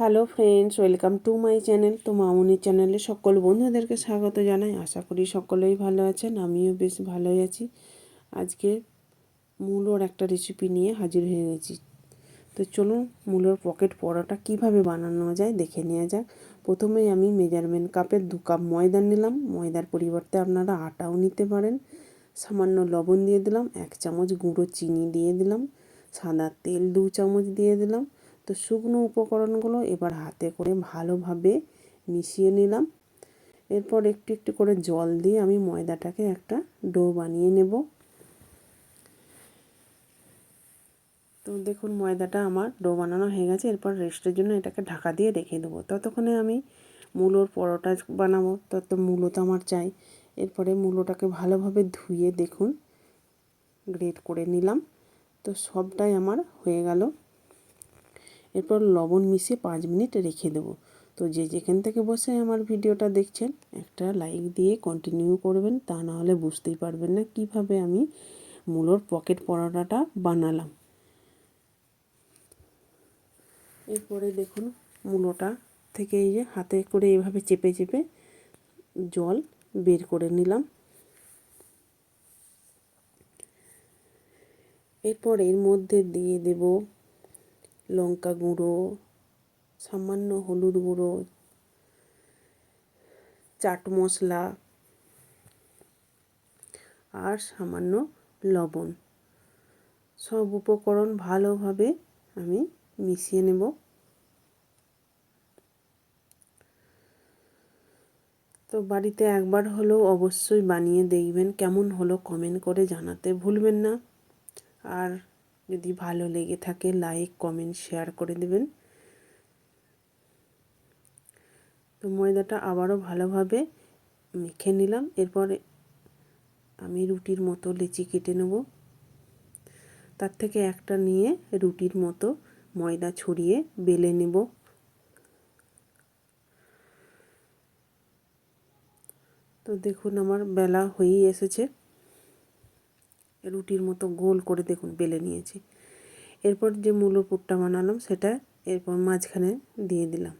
Hello friends, welcome to my channel. তো মামুনি চ্যানেলে সকল বন্ধুদেরকে স্বাগত জানাই। আশা করি সকলেই ভালো আছেন, আমিও বেশ ভালোই আছি। আজকে মূলোর একটা রেসিপি নিয়ে হাজির হয়ে গেছি। তো চলুন মূলোর পকেট পরোটা কীভাবে বানানো যায় দেখে নেওয়া যাক। প্রথমেই আমি মেজারমেন্ট কাপের দু কাপ ময়দা নিলাম। ময়দার পরিবর্তে আপনারা আটাও নিতে পারেন। সামান্য লবণ দিয়ে দিলাম, এক চামচ গুঁড়ো চিনি দিয়ে দিলাম, সাদা তেল দু চামচ দিয়ে দিলাম। তো শুকনো উপকরণগুলো এবার হাতে করে ভালোভাবে মিশিয়ে নিলাম। এরপর একটু একটু করে জল দিয়ে আমি ময়দাটাকে একটা ডো বানিয়ে নেব। তো দেখুন, ময়দাটা আমার ডো বানানো হয়ে গেছে। এরপর রেস্টের জন্য এটাকে ঢাকা দিয়ে রেখে দেবো। ততক্ষণে আমি মূলোর পরোটা বানাবো। তত মূলো তো আমার চাই। এরপরে মূলোটাকে ভালোভাবে ধুয়ে দেখুন, গ্রেট করে নিলাম। তো সবটাই আমার হয়ে গেল। এরপর লবণ মিশিয়ে পাঁচ মিনিট রেখে দেবো। তো যে যেখান থেকে বসে আমার ভিডিওটা দেখছেন, একটা লাইক দিয়ে কন্টিনিউ করবেন, তা না হলে বুঝতেই পারবেন না কীভাবে আমি মূলোর পকেট পরোটাটা বানালাম। এরপরে দেখুন মূলোটা থেকে এই যে হাতে করে এভাবে চেপে চেপে জল বের করে নিলাম। এরপর এর মধ্যে দিয়ে দেব লঙ্কা গুঁড়ো, সামান্য হলুদ গুঁড়ো, চাট মশলা আর সামান্য লবণ। সব উপকরণ ভালোভাবে আমি মিশিয়ে নেব। তো বাড়িতে একবার হলেও অবশ্যই বানিয়ে দেখবেন, কেমন হলো কমেন্ট করে জানাতে ভুলবেন না। আর যদি ভালো লেগে থাকে লাইক কমেন্ট শেয়ার করে দেবেন। তো ময়দাটা আবারও ভালোভাবে মেখে নিলাম। এরপরে আমি রুটির মতো লেচি কেটে নেব। তার থেকে একটা নিয়ে রুটির মতো ময়দা ছড়িয়ে বেলে নেব। তো দেখুন, আমার বেলা হয়েই এসেছে। রুটির মতো গোল করে দেখুন বেলে নিয়েছি। এরপর যে মূলো পুরটা বানালাম সেটা এরপর মাঝখানে দিয়ে দিলাম।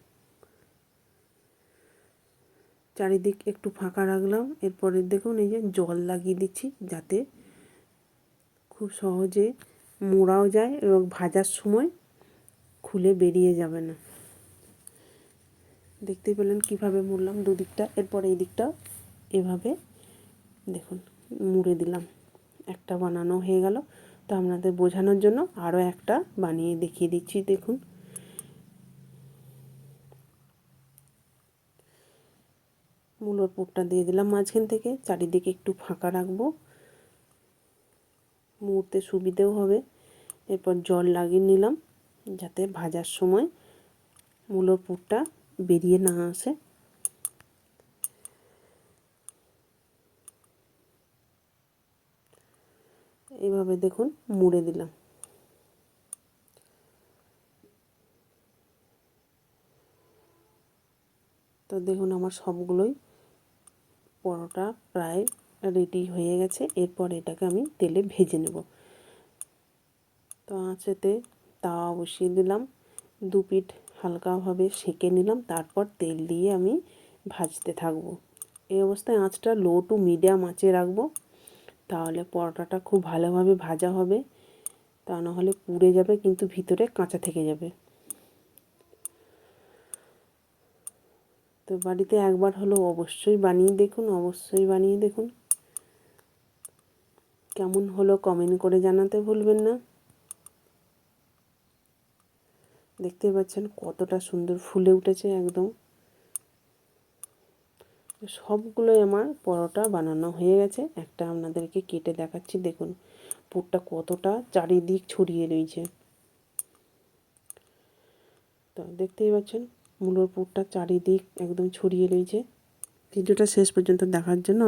চারিদিক একটু ফাঁকা রাখলাম, এরপরে দেখুন এই যে জল লাগিয়ে দিচ্ছি যাতে খুব সহজে মোড়াও যায় এবং ভাজার সময় খুলে বেরিয়ে যাবে না। দেখতেই পেলেন কীভাবে মুড়লাম দুদিকটা, এরপর এই দিকটা এভাবে দেখুন, মুড়ে দিলাম। একটা বানানো হয়ে গেল। তো আপনাদের বোঝানোর জন্য আরও একটা বানিয়ে দেখিয়ে দিচ্ছি, দেখুন। মূলোর পুরটা দিয়ে দিলাম মাঝখান থেকে, চারিদিকে একটু ফাঁকা রাখব। মুহূর্তে সুবিধেও হবে। এরপর জল লাগিয়ে নিলাম, যাতে ভাজার সময় মূলোর পুরটা বেরিয়ে না আসে। এইভাবে দেখুন মুড়ে দিলাম। তো দেখুন আমার সবগুলোই পরোটা প্রায় রেডি হয়ে গেছে। এরপর এটাকে আমি তেলে ভেজে নেব। তো আঁচেতে তাওয়া বসিয়ে দিলাম। দু পিঠ হালকাভাবে সেঁকে নিলাম। তারপর তেল দিয়ে আমি ভাজতে থাকব। এই অবস্থায় আঁচটা লো টু মিডিয়াম আঁচে রাখব। তাহলে পরোটাটা খুব ভালোভাবে ভাজা হবে। তা নাহলে পুড়ে যাবে, কিন্তু ভিতরে কাঁচা থেকে যাবে। তো বাড়িতে একবার হলো অবশ্যই বানিয়ে দেখুন, অবশ্যই বানিয়ে দেখুন। কেমন হলো কমেন্ট করে জানাতে ভুলবেন না। দেখতে পাচ্ছেন কতটা সুন্দর ফুলে উঠেছে একদম। সবগুলোই আমার পরোটা বানানো হয়ে গেছে। একটা আপনাদেরকে কেটে দেখাচ্ছি, দেখুন। পুরটা কতটা চারিদিক ছড়িয়ে রয়েছে। তো দেখতেই পাচ্ছেন, মূলর পুরটা চারিদিক একদম ছড়িয়ে রয়েছে। ভিডিওটা শেষ পর্যন্ত দেখার জন্য